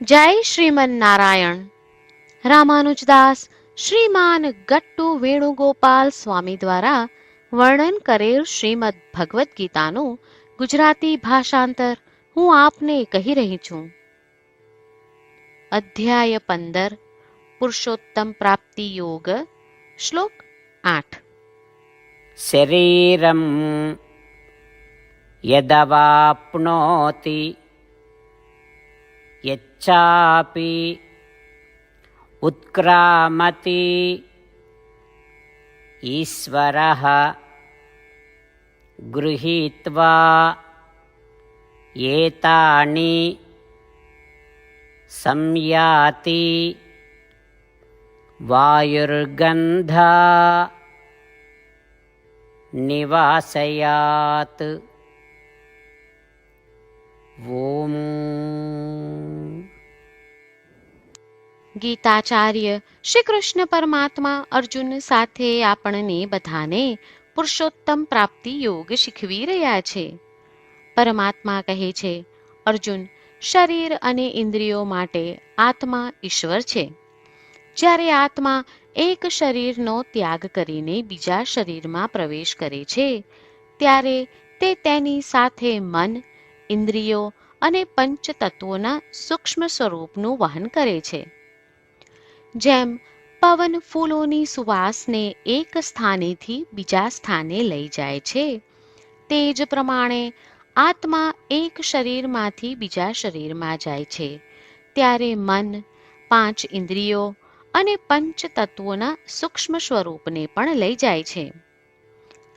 જય શ્રીમન નારાયણ રામાનુજદાસ શ્રીમાન ગટ્ટુ વેણુગોપાલ સ્વામી દ્વારા વર્ણન કરેલ શ્રીમદ ભગવદ્ ગીતાનું ગુજરાતી ભાષાંતર હું આપને કહી રહી છું. અધ્યાય પંદર, પુરુષોત્તમ પ્રાપ્તિ યોગ, શ્લોક આઠ. શરીરમ યદવાપ્નોતિ यच्चापि उत्क्रामति ईश्वरः गृहीत्वा एतानि संयाति वायुर्गन्धा निवासयात् ॐ ગીતાચાર્ય શ્રી કૃષ્ણ પરમાત્મા અર્જુન સાથે આપણને બધાને પુરુષોત્તમ પ્રાપ્તિ યોગ શીખવી રહ્યા છે. પરમાત્મા કહે છે, અર્જુન, શરીર અને ઇન્દ્રિયો માટે આત્મા ઈશ્વર છે. જ્યારે આત્મા એક શરીરનો ત્યાગ કરીને બીજા શરીરમાં પ્રવેશ કરે છે, ત્યારે તે તેની સાથે મન ઇન્દ્રિયો અને પંચ તત્વોના સૂક્ષ્મ સ્વરૂપનું વહન કરે છે. જેમ પવન ફૂલોની સુવાસને એક સ્થાનેથી બીજા સ્થાને લઈ જાય છે, તે જ પ્રમાણે આત્મા એક શરીરમાંથી બીજા શરીરમાં જાય છે. ત્યારે મન, પાંચ ઇન્દ્રિયો અને પંચ તત્વોના સૂક્ષ્મ સ્વરૂપને પણ લઈ જાય છે.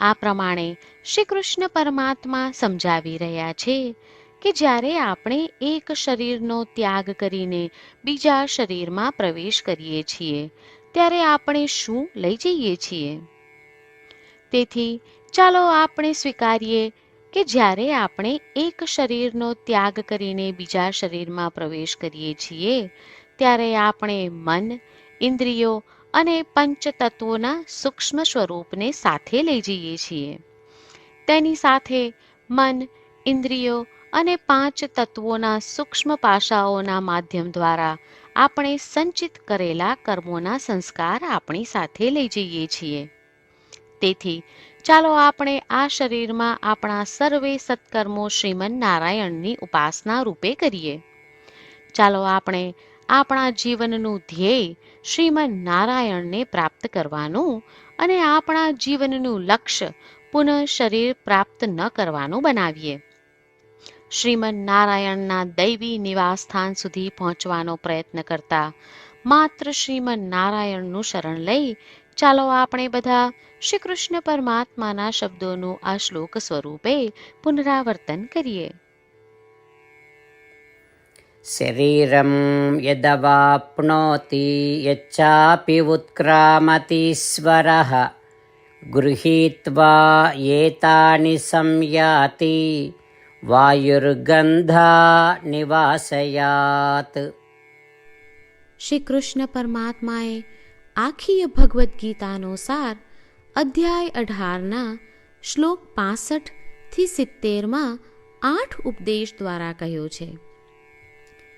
આ પ્રમાણે શ્રી કૃષ્ણ પરમાત્મા સમજાવી રહ્યા છે કે જ્યારે આપણે એક શરીરનો ત્યાગ કરીને બીજા શરીરમાં પ્રવેશ કરીએ છીએ, ત્યારે આપણે શું લઈ જઈએ છીએ? તેથી ચાલો આપણે સ્વીકારીએ કે જ્યારે આપણે એક શરીરનો ત્યાગ કરીને બીજા શરીરમાં પ્રવેશ કરીએ છીએ, ત્યારે આપણે મન, ઇન્દ્રિયો અને પંચ તત્વોના સૂક્ષ્મ સ્વરૂપને સાથે લઈ જઈએ છીએ. તેની સાથે મન, ઇન્દ્રિયો અને પાંચ તત્વોના સૂક્ષ્મ પાસાઓના માધ્યમ દ્વારા આપણે સંચિત કરેલા કર્મોના સંસ્કાર આપણી સાથે લઈ જઈએ છીએ. તેથી, ચાલો આપણે આ શરીરમાં આપણા સર્વે સત્કર્મો શ્રીમન નારાયણની ઉપાસના રૂપે કરીએ. ચાલો આપણે આપણા જીવનનું ધ્યેય શ્રીમન નારાયણને પ્રાપ્ત કરવાનું અને આપણા જીવનનું લક્ષ્ય પુનઃ શરીર પ્રાપ્ત ન કરવાનું બનાવીએ. શ્રીમન નારાયણના દૈવી નિવાસસ્થાન સુધી પહોંચવાનો પ્રયત્ન કરતા માત્ર શ્રીમન નારાયણનું શરણ લઈ ચાલો આપણે બધા શ્રી કૃષ્ણ પરમાત્માના શબ્દોનું આ શ્લોક સ્વરૂપે પુનરાવર્તન કરીએ. शरीरं यदवाप्नोति यच्चापि उत्क्रामतीश्वरः गृहीत्वा एतानि संयाति वायुर्गन्धा निवासयात् શ્રી કૃષ્ણ પરમાત્માએ આખી ભગવદ્ ગીતાનો સાર અધ્યાય અઢારના શ્લોક પાસઠ થી સિત્તેરમાં આઠ ઉપદેશ દ્વારા કહ્યો છે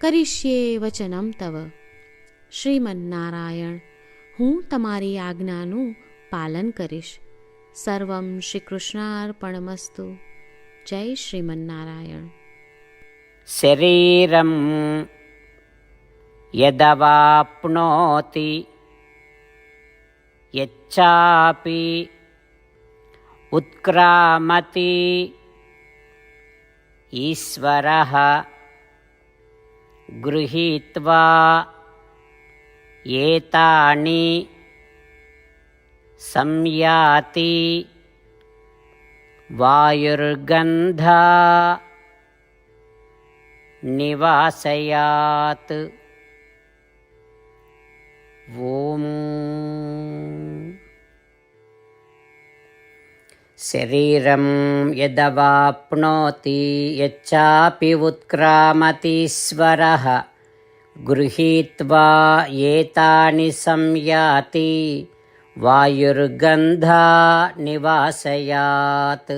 કરીશ્યે વચનમ તવ શ્રીમન્નારાયણ હું તમારી આજ્ઞાનું પાલન કરીશ સર્વમ શ્રી કૃષ્ણાર્પણમસ્તુ જય શ્રીમન્નારાયણ शरीरं यदवाप्नोति यच्चापि उत्क्रामति ईश्वरः गृहीत्वा एतानि संयाति वायुर्गन्धा निवासयात्। ॐ शरीरं यदवाप्नोति यच्चापि उत्क्रामतीश्वरः गृहीत्वा एतानि संयाति वायुर्गन्धा निवासयात्